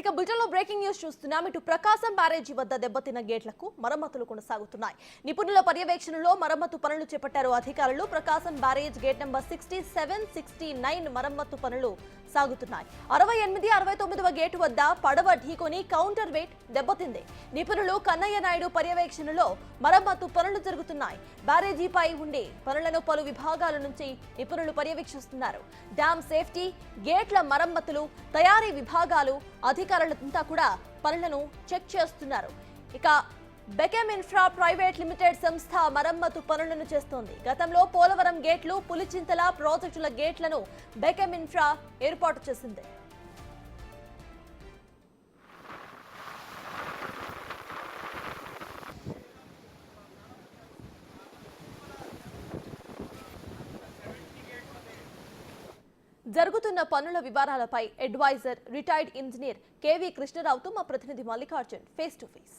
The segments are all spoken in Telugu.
ఇక బులెటిన్లో బ్రేకింగ్ న్యూస్ చూస్తున్నాం ఇటు ప్రకాశం బ్యారేజీ వద్ద దెబ్బతిన్న గేట్లకు మరమ్మతులు కొనసాగుతున్నాయి. నిపుణుల పర్యవేక్షణలో మరమ్మతు పనులు చేపట్టారు అధికారులు. Prakasam barrage gate number sixty seven sixty nine మరమ్మతు పనులు సాగుతున్నాయి. అరవై ఎనిమిది అరవై తొమ్మిదవ గేటు వద్ద పడవ ఢీకొని కౌంటర్ వెయిట్ దెబ్బతింది. నిపుణులు కన్నయ్య నాయుడు పర్యవేక్షణలో మరమ్మతు పనులు జరుగుతున్నాయి. బ్యారేజీపై ఉండే పనులను పలు విభాగాల నుంచి నిపుణులు పర్యవేక్షిస్తున్నారు. డ్యామ్ సేఫ్టీ గేట్ల మరమ్మతులు తయారీ విభాగాలు అధికారులంతా కూడా పనులను చెక్ చేస్తున్నారు. ఇక బెకెమ్ ఇన్ఫ్రా ప్రైవేట్ లిమిటెడ్ సంస్థ మరమ్మతు పనులను చేస్తోంది. గతంలో పోలవరం గేట్లు పులిచింతల ప్రాజెక్టుల గేట్లను బెకెమ్ ఇన్ఫ్రా ఏర్పాటు చేసింది. జరుగుతున్న పనుల వివరాలపై అడ్వైజర్ రిటైర్డ్ ఇంజనీర్ కేవీ కృష్ణరావుతో మా ప్రతినిధి Mallikarjun face to face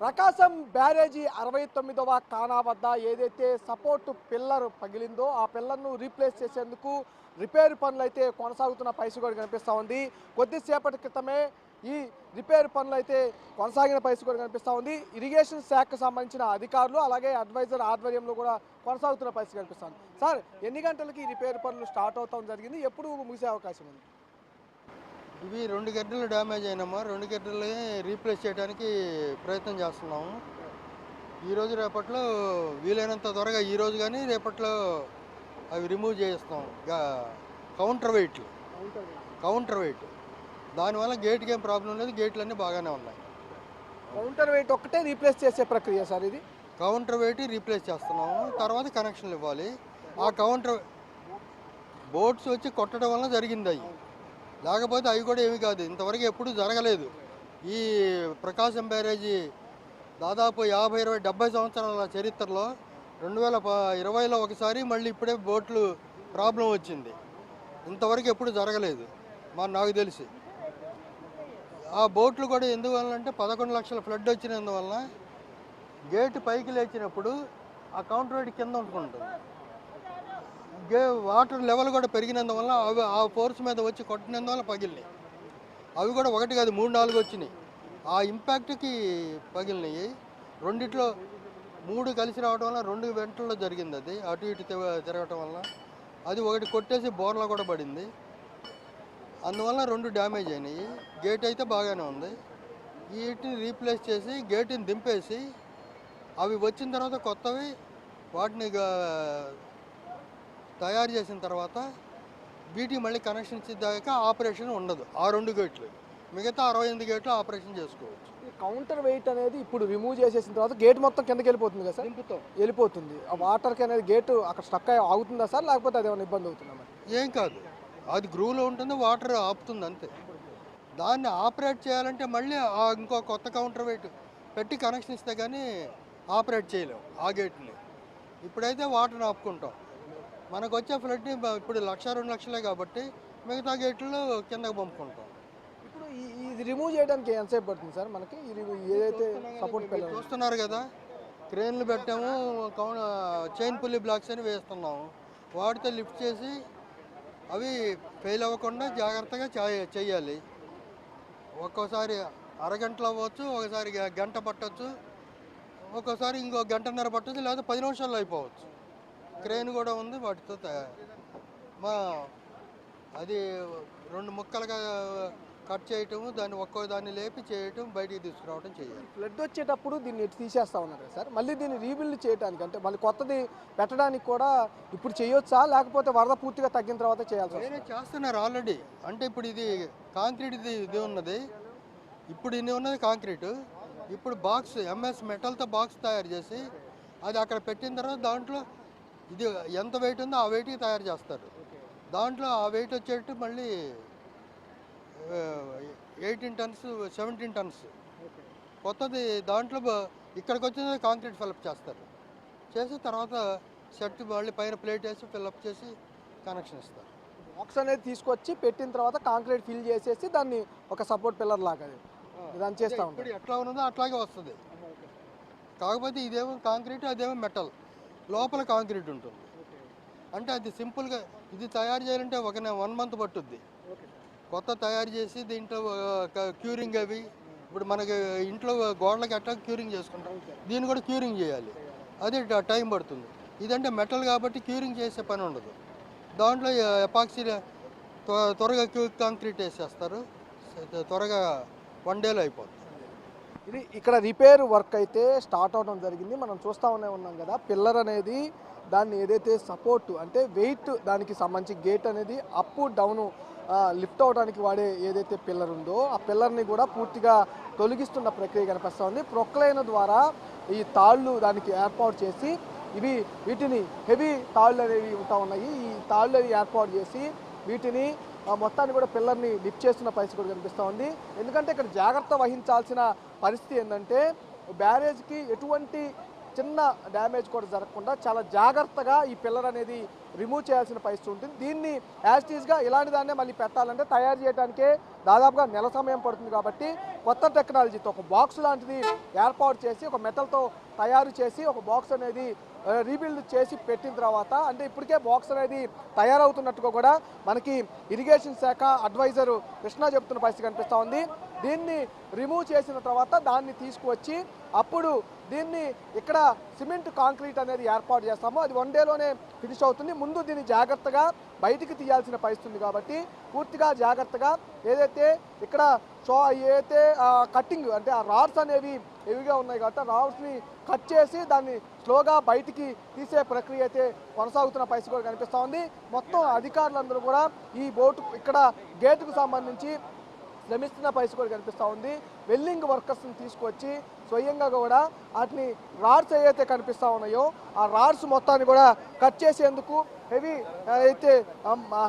Prakasam barrage అరవై తొమ్మిదవ కానా వద్ద ఏదైతే సపోర్ట్ పిల్లర్ పగిలిందో ఆ పిల్లర్ను రీప్లేస్ చేసేందుకు రిపేర్ పనులు అయితే కొనసాగుతున్న పరిస్థితి కూడా కనిపిస్తూ ఉంది. కొద్దిసేపటి క్రితమే ఈ రిపేర్ పనులు అయితే కొనసాగిన పరిస్థితి కూడా కనిపిస్తూ ఉంది. ఇరిగేషన్ శాఖకు సంబంధించిన అధికారులు అలాగే అడ్వైజర్ ఆధ్వర్యంలో కూడా కొనసాగుతున్న పరిస్థితి కనిపిస్తుంది సార్ ఎన్ని గంటలకి ఈ రిపేర్ పనులు స్టార్ట్ అవుతాం జరిగింది? ఎప్పుడు ముగిసే అవకాశం ఉంది? ఇవి రెండు గడ్డలు డ్యామేజ్ అయినామా? రెండు గడ్డలు రీప్లేస్ చేయడానికి ప్రయత్నం చేస్తున్నాము. ఈరోజు రేపట్లో వీలైనంత త్వరగా ఈరోజు కానీ రేపట్లో అవి రిమూవ్ చేస్తాం కౌంటర్ వెయిట్లు. కౌంటర్ వెయిట్ దానివల్ల గేట్కి ఏం ప్రాబ్లం లేదు గేట్లు అన్నీ బాగానే ఉన్నాయి. కౌంటర్ వెయిట్ ఒక్కటే రీప్లేస్ చేసే ప్రక్రియ సార్ ఇది? కౌంటర్ వెయిట్ రీప్లేస్ చేస్తున్నాము తర్వాత కనెక్షన్లు ఇవ్వాలి. ఆ కౌంటర్ బోట్స్ వచ్చి కొట్టడం వల్ల జరిగింది అవి. లేకపోతే అవి కూడా ఏమి కాదు ఇంతవరకు ఎప్పుడు జరగలేదు. ఈ ప్రకాశం బ్యారేజీ దాదాపు యాభై ఇరవై డెబ్బై సంవత్సరాల చరిత్రలో రెండు వేల ఇరవైలో ఒకసారి మళ్ళీ ఇప్పుడే బోట్లు ప్రాబ్లం వచ్చింది. ఇంతవరకు ఎప్పుడు జరగలేదు మా నాకు తెలిసి. ఆ బోట్లు కూడా ఎందువల్ల అంటే పదకొండు లక్షల ఫ్లడ్ వచ్చినందువల్ల గేటు పైకి లేచినప్పుడు ఆ కౌంటర్ రేట్ కింద ఉంటుంది గే వాటర్ లెవెల్ కూడా పెరిగినందువల్ల అవి ఆ ఫోర్స్ మీద వచ్చి కొట్టినందువల్ల పగిలినాయి. అవి కూడా ఒకటి కాదు మూడు నాలుగు వచ్చినాయి. ఆ ఇంపాక్ట్కి పగిలినాయి. రెండిట్లో మూడు కలిసి రావడం వల్ల రెండు వెంటల్లో జరిగింది అది. అటు ఇటు తిరగటం వల్ల అది ఒకటి కొట్టేసి బోర్లో కూడా పడింది. అందువల్ల రెండు డ్యామేజ్ అయినాయి. గేట్ అయితే బాగానే ఉంది. వీటిని రీప్లేస్ చేసి గేట్ని దింపేసి అవి వచ్చిన తర్వాత కొత్తవి వాటిని తయారు చేసిన తర్వాత వీటికి మళ్ళీ కనెక్షన్ ఇచ్చేదాకా ఆపరేషన్ ఉండదు. ఆ రెండు గేట్లు. మిగతా అరవై ఎనిమిది గేట్లు ఆపరేషన్ చేసుకోవచ్చు. కౌంటర్ వెయిట్ అనేది ఇప్పుడు రిమూవ్ చేసేసిన తర్వాత గేట్ మొత్తం కిందకి వెళ్ళిపోతుంది కదా సార్? దింపుతాం. వెళ్ళిపోతుంది. ఆ వాటర్కి అనేది గేట్ అక్కడ స్టక్ ఆగుతుందా సార్? లేకపోతే అది ఏమైనా ఇబ్బంది అవుతుందా మరి? ఏం కాదు. అది గ్రూవ్లో ఉంటుంది వాటర్ ఆపుతుంది అంతే. దాన్ని ఆపరేట్ చేయాలంటే మళ్ళీ ఆ ఇంకో కొత్త కౌంటర్ వెయిట్ పెట్టి కనెక్షన్ ఇస్తే కానీ ఆపరేట్ చేయలేం ఆ గేట్ని. ఇప్పుడైతే వాటర్ని ఆపుకుంటాం. మనకు వచ్చే ఫ్లడ్ని ఇప్పుడు లక్ష రెండు లక్షలే కాబట్టి మిగతా గేట్లు కిందకి పంపుకుంటాం. ఇప్పుడు ఇది రిమూవ్ చేయడానికి ఎంతసేపు పడుతుంది సార్ మనకి? ఇది ఏదైతే సపోర్ట్ చూస్తున్నారు కదా క్రేన్లు పెట్టాము చైన్ పుల్లి బ్లాక్స్ అని వేస్తున్నాము వాటితో లిఫ్ట్ చేసి అవి ఫెయిల్ అవ్వకుండా జాగ్రత్తగా చేయాలి. ఒక్కోసారి అరగంటలో అవ్వచ్చు ఒకసారి గంట పట్టవచ్చు ఒక్కోసారి ఇంకో గంటన్నర పట్టొచ్చు లేదా పది నిమిషాల్లో అయిపోవచ్చు. క్రేన్ కూడా ఉంది వాటితో తయా- మా అది రెండు ముక్కలుగా కట్ చేయటము దాన్ని ఒక్కో దాన్ని లేపి చేయటం బయటికి తీసుకురావటం చేయాలి. ఫ్లడ్ వచ్చేటప్పుడు దీన్ని తీసేస్తా ఉన్నారు సార్? మళ్ళీ దీన్ని రీబిల్డ్ చేయడానికి అంటే మళ్ళీ కొత్తది పెట్టడానికి కూడా ఇప్పుడు చేయొచ్చా? లేకపోతే వరద పూర్తిగా తగ్గిన తర్వాత చేయాల్సి? వేరే చేస్తున్నారు ఆల్రెడీ. అంటే ఇప్పుడు ఇది కాంక్రీట్ ఇది ఇది ఉన్నది. ఇప్పుడు ఇది ఉన్నది కాంక్రీట్. ఇప్పుడు బాక్స్ ఎంఎస్ మెటల్తో బాక్స్ తయారు చేసి అది అక్కడ పెట్టిన తర్వాత దాంట్లో ఇది ఎంత వెయిట్ ఉందో ఆ వెయిట్కి తయారు చేస్తారు. దాంట్లో ఆ వెయిట్ వచ్చేట్టు మళ్ళీ ఎయిటీన్ టన్స్ సెవెంటీన్ టన్స్ కొత్తది దాంట్లో ఇక్కడికి వచ్చిన కాంక్రీట్ ఫిల్అప్ చేస్తారు. చేసి తర్వాత సెట్ మళ్ళీ పైన ప్లేట్ వేసి ఫిల్అప్ చేసి కనెక్షన్ ఇస్తారు. బాక్స్ అనేది తీసుకొచ్చి పెట్టిన తర్వాత కాంక్రీట్ ఫిల్ చేసేసి దాన్ని ఒక సపోర్ట్ పిల్లర్ లాగా అది దాన్ని చేస్తూ ఎట్లా ఉన్నదో అట్లాగే వస్తుంది. కాకపోతే ఇదేమో కాంక్రీట్ అదేమో మెటల్ లోపల కాంక్రీట్ ఉంటుంది. అంటే అది సింపుల్గా ఇది తయారు చేయాలంటే ఒక వన్ మంత్ పట్టుద్ది. కొత్త తయారు చేసి దీంట్లో క్యూరింగ్ అవి. ఇప్పుడు మనకి ఇంట్లో గోడలకి ఎట్లా క్యూరింగ్ చేసుకుంటాం. దీన్ని కూడా క్యూరింగ్ చేయాలి. అది ట- పడుతుంది. ఇదంటే మెటల్ కాబట్టి క్యూరింగ్ చేసే పని ఉండదు. దాంట్లో ఎపాక్సీ త్వ- త్వరగా క్యూ కాంక్రీట్ వేసేస్తారు. త్వరగా వన్ డేలో అయిపోతుంది. ఇది ఇక్కడ రిపేర్ వర్క్ అయితే స్టార్ట్ అవడం జరిగింది. మనం చూస్తామనే ఉన్నాం కదా పిల్లర్ అనేది దాన్ని ఏదైతే సపోర్ట్ అంటే వెయిట్ దానికి సంబంధించి గేట్ అనేది అప్ డౌన్ లిఫ్ట్ అవడానికి వాడే ఏదైతే పిల్లర్ ఉందో ఆ పిల్లర్ని కూడా పూర్తిగా తొలగిస్తున్న ప్రక్రియ కనిపిస్తూ ఉంది ప్రొక్లైన్ ద్వారా ఈ తాళ్ళు దానికి ఏర్పాటు చేసి ఇవి వీటిని హెవీ తాళ్ళు అనేవి ఉంటా ఉన్నాయి. ఈ తాళ్ళు అనేవి ఏర్పాటు చేసి వీటిని ఆ మొత్తాన్ని కూడా పిల్లర్ని లిఫ్ట్ చేస్తున్న పరిస్థితి కూడా కనిపిస్తూ ఉంది ఎందుకంటే ఇక్కడ జాగ్రత్త వహించాల్సిన పరిస్థితి ఏంటంటే బ్యారేజ్కి ఎటువంటి చిన్న డ్యామేజ్ కూడా జరగకుండా చాలా జాగ్రత్తగా ఈ పిల్లర్ అనేది రిమూవ్ చేయాల్సిన పరిస్థితి ఉంటుంది. దీన్ని యాజ్టీస్గా ఇలాంటి దాన్నే మళ్ళీ పెట్టాలంటే తయారు చేయడానికే దాదాపుగా నెల సమయం పడుతుంది కాబట్టి కొత్త టెక్నాలజీతో ఒక బాక్స్ లాంటిది ఏర్పాటు చేసి ఒక మెటల్తో తయారు చేసి ఒక బాక్స్ అనేది రీబిల్డ్ చేసి పెట్టిన తర్వాత అంటే ఇప్పటికే బాక్స్ అనేది తయారవుతున్నట్టుగా కూడా మనకి ఇరిగేషన్ శాఖ అడ్వైజర్ కృష్ణ చెప్తున్న పరిస్థితి కనిపిస్తూ ఉంది. దీన్ని రిమూవ్ చేసిన తర్వాత దాన్ని తీసుకువచ్చి అప్పుడు దీన్ని ఇక్కడ సిమెంట్ కాంక్రీట్ అనేది ఏర్పాటు చేస్తాము. అది వన్ డేలోనే ఫినిష్ అవుతుంది. ముందు దీన్ని జాగ్రత్తగా బయటికి తీయాల్సిన పరిస్థితుంది కాబట్టి పూర్తిగా జాగ్రత్తగా ఏదైతే ఇక్కడ సో ఏదైతే కట్టింగ్ అంటే ఆ రాడ్స్ అనేవి హెవీగా ఉన్నాయి కాబట్టి ఆ రాడ్స్ని కట్ చేసి దాన్ని స్లోగా బయటికి తీసే ప్రక్రియ అయితే కొనసాగుతున్న పరిస్థితి కూడా కనిపిస్తూ ఉంది. మొత్తం అధికారులందరూ కూడా ఈ బోటు ఇక్కడ గేటుకు సంబంధించి శ్రమిస్తున్న పరిస్థితి కూడా కనిపిస్తూ ఉంది. వెల్లింగ్ వర్కర్స్ని తీసుకొచ్చి స్వయంగా కూడా వాటిని రాడ్స్ ఏవైతే కనిపిస్తూ ఉన్నాయో ఆ రాడ్స్ మొత్తాన్ని కూడా కట్ చేసేందుకు హెవీ అయితే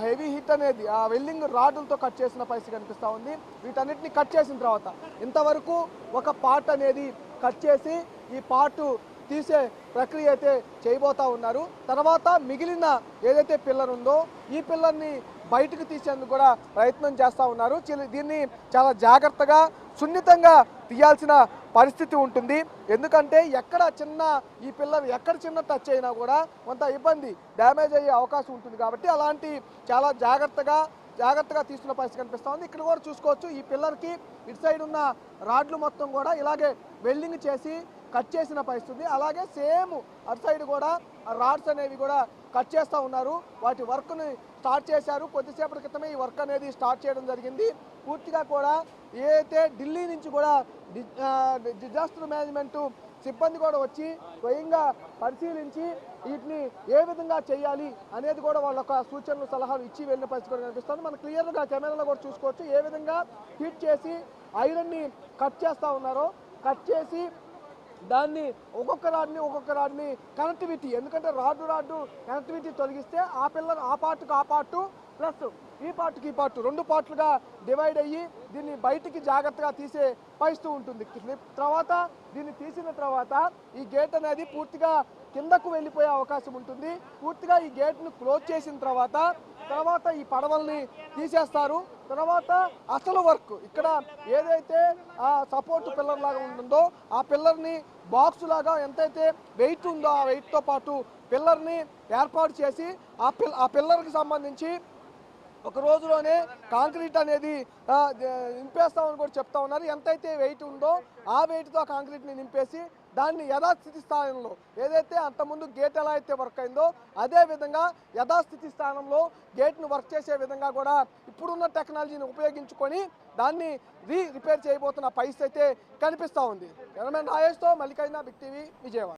హెవీ హిట్ అనేది ఆ వెల్లింగ్ రాడ్లతో కట్ చేసిన పరిస్థితి కనిపిస్తూ ఉంది. వీటన్నిటిని కట్ చేసిన తర్వాత ఇంతవరకు ఒక పార్ట్ అనేది కట్ చేసి ఈ పార్టు తీసే ప్రక్రియ అయితే చేయబోతా ఉన్నారు. తర్వాత మిగిలిన ఏదైతే పిల్లర్ ఉందో ఈ పిల్లర్ని బయటకు తీసేందుకు కూడా ప్రయత్నం చేస్తూ ఉన్నారు. దీన్ని చాలా జాగ్రత్తగా సున్నితంగా తీయాల్సిన పరిస్థితి ఉంటుంది. ఎందుకంటే ఎక్కడ చిన్న ఈ పిల్ల ఎక్కడ చిన్న టచ్ అయినా కూడా కొంత ఇబ్బంది డ్యామేజ్ అయ్యే అవకాశం ఉంటుంది కాబట్టి అలాంటి చాలా జాగ్రత్తగా జాగ్రత్తగా తీసుకున్న పరిస్థితి కనిపిస్తూ ఉంది. ఇక్కడ కూడా చూసుకోవచ్చు ఈ పిల్లర్కి ఇటు సైడ్ ఉన్న రాడ్లు మొత్తం కూడా ఇలాగే వెల్డింగ్ చేసి కట్ చేసిన పరిస్థితి అలాగే సేమ్ అటు సైడ్ కూడా రాడ్స్ అనేవి కూడా కట్ చేస్తూ ఉన్నారు. వాటి వర్క్ని స్టార్ట్ చేశారు. కొద్దిసేపటి క్రితమే ఈ వర్క్ అనేది స్టార్ట్ చేయడం జరిగింది. పూర్తిగా కూడా ఏదైతే ఢిల్లీ నుంచి కూడా డిజాస్టర్ మేనేజ్మెంట్ సిబ్బంది కూడా వచ్చి స్వయంగా పరిశీలించి వీటిని ఏ విధంగా చేయాలి అనేది కూడా వాళ్ళ సూచనలు సలహాలు ఇచ్చి వెళ్ళిన పరిస్థితి కూడా కనిపిస్తుంది. మనం క్లియర్గా కెమెరాలో కూడా చూసుకోవచ్చు ఏ విధంగా హీట్ చేసి ఐరన్ని కట్ చేస్తూ ఉన్నారో. కట్ చేసి దాన్ని ఒక్కొక్క రాడ్ని ఒక్కొక్క రాడ్ని కనెక్టివిటీ ఎందుకంటే రాడ్డు రాడ్డు కనెక్టివిటీ తొలగిస్తే ఆ పిల్లలు ఆ పార్ట్కు ఆ పార్టు ప్లస్ ఈ పార్ట్కి ఈ పార్ట్ రెండు పార్ట్లుగా డివైడ్ అయ్యి దీన్ని బయటికి జాగ్రత్తగా తీసే పరిస్థితి ఉంటుంది. తర్వాత దీన్ని తీసిన తర్వాత ఈ గేట్ అనేది పూర్తిగా కిందకు వెళ్ళిపోయే అవకాశం ఉంటుంది. పూర్తిగా ఈ గేట్ను క్లోజ్ చేసిన తర్వాత తర్వాత ఈ పడవల్ని తీసేస్తారు. తర్వాత అసలు వర్క్ ఇక్కడ ఏదైతే ఆ సపోర్ట్ పిల్లర్ లాగా ఉంటుందో ఆ పిల్లర్ని బాక్స్ లాగా ఎంతైతే వెయిట్ ఉందో ఆ వెయిట్తో పాటు పిల్లర్ని ఏర్పాటు చేసి ఆ పిల్ ఆ పిల్లర్కి సంబంధించి ఒక రోజులోనే కాంక్రీట్ అనేది నింపేస్తామని కూడా చెప్తా ఉన్నారు. ఎంతైతే వెయిట్ ఉందో ఆ వెయిట్తో ఆ కాంక్రీట్ని నింపేసి దాన్ని యథాస్థితి స్థానంలో ఏదైతే అంతకుముందు గేట్ ఎలా అయితే వర్క్ అయిందో అదే విధంగా యథాస్థితి స్థానంలో గేట్ను వర్క్ చేసే విధంగా కూడా ఇప్పుడున్న టెక్నాలజీని ఉపయోగించుకొని దాన్ని రీ రిపేర్ చేయబోతున్న పరిస్థితి అయితే కనిపిస్తూ ఉంది. ఎనమైన రాజేష్తో మల్లికైనా బిగ్ టీవీ విజయవాడ.